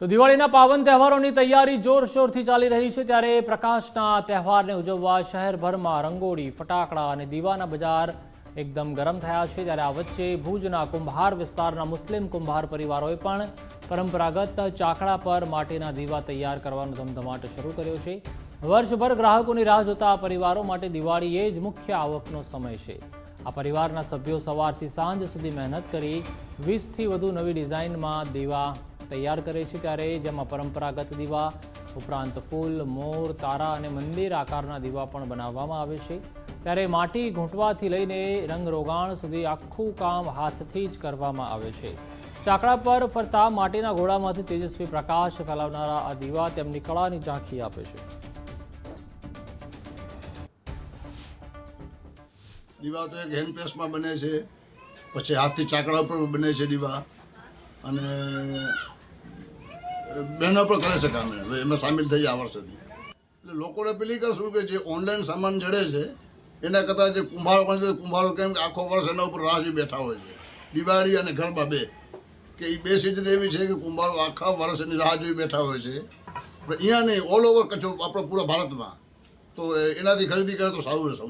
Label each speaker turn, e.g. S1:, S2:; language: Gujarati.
S1: તો દિવાળીના પાવન તહેવારોની તૈયારી જોરશોરથી ચાલી રહી છે ત્યારે પ્રકાશના તહેવારને ઉજવવા શહેરભરમાં રંગોળી, ફટાકડા અને દીવાના બજાર એકદમ ગરમ થયા છે. ત્યારે આ વચ્ચે ભુજના કુંભાર વિસ્તારના મુસ્લિમ કુંભાર પરિવારોએ પણ પરંપરાગત ચાકડા પર માટીના દીવા તૈયાર કરવાનો ધમધમાટ શરૂ કર્યો છે. વર્ષભર ગ્રાહકોની રાહ જોતા પરિવારો માટે દિવાળી એ જ મુખ્ય આવકનો સમય છે. આ પરિવારના સભ્યો સવારથી સાંજ સુધી મહેનત કરી વીસથી વધુ નવી ડિઝાઇનમાં દીવા તૈયાર કરે છે ત્યારે જેમાં પરંપરાગત દીવા, ઉપરાંત ફૂલ, મોર, તારા અને મંદિર આકારના દીવા પણ બનાવવામાં આવે છે. ત્યારે માટી ઘૂંટવાથી લઈને રંગરોગાણ સુધી આખું કામ હાથથી જ કરવામાં આવે છે. ચાકડા પર ફરતા માટીના ઘોડામાંથી તેજસ્વી પ્રકાશ ફેલાવનારા આ દીવા તેમની કળાની ઝાંખી આપે છે.
S2: દીવા તો એક હેન્ડ બને છે, પછી હાથથી ચાકડા ઉપર બને છે દીવા. અને બહેનો પણ કરે છે કામ. એમાં સામેલ થઈ આ વર્ષેથી. એટલે લોકોને પેલી કરશું કે જે ઓનલાઈન સામાન જડે છે, એના કરતાં જે કુંભારો પણ છે, કુંભારો કેમ કે આખો વર્ષ એના ઉપર રાહ બેઠા હોય છે. દિવાળી અને ગરબા બે. કે એ બે સિઝન એવી છે કે કુંભારો આખા વર્ષ એની રાહ જોઈ બેઠા હોય છે. અહીંયા નહીં ઓલ ઓવર કચ્છ, આપણો પૂરા ભારતમાં. તો એનાથી ખરીદી કરે તો સારું રહે સૌથી.